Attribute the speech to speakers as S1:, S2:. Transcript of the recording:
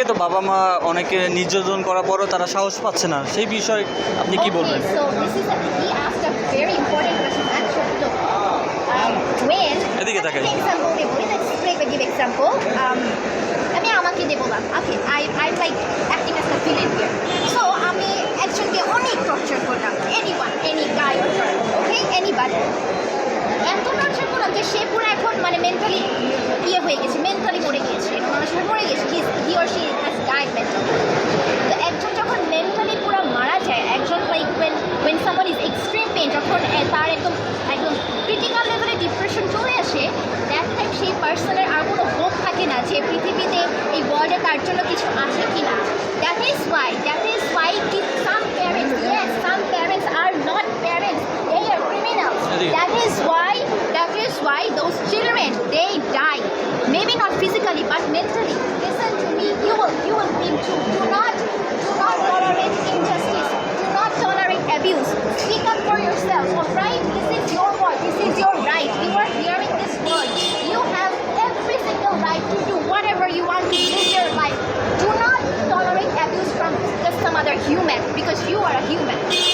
S1: অনেকে তো বাবা মা অনেকে নির্যাতন করার পরও তারা সাহস পাচ্ছে না। সেই বিষয়ে আপনি কি বলবেন?
S2: um,
S1: এদিকে তাকাই।
S2: example. Um, আমি আমাকে দেবো না। Okay I I like acting as here so আমি একজনকে অনেক টর্চার করলাম। Any one any guy okay any but এত টর্চার করলাম যে সে পুরো এখন পার্সনের আর কোনো হোপ থাকে না যে পৃথিবীতে এই ওয়ার্ল্ডে তার জন্য কিছু আছে কি না that is why that is why some parents yes some parents are not parents they are criminals? That is why that is why those children human because you are a human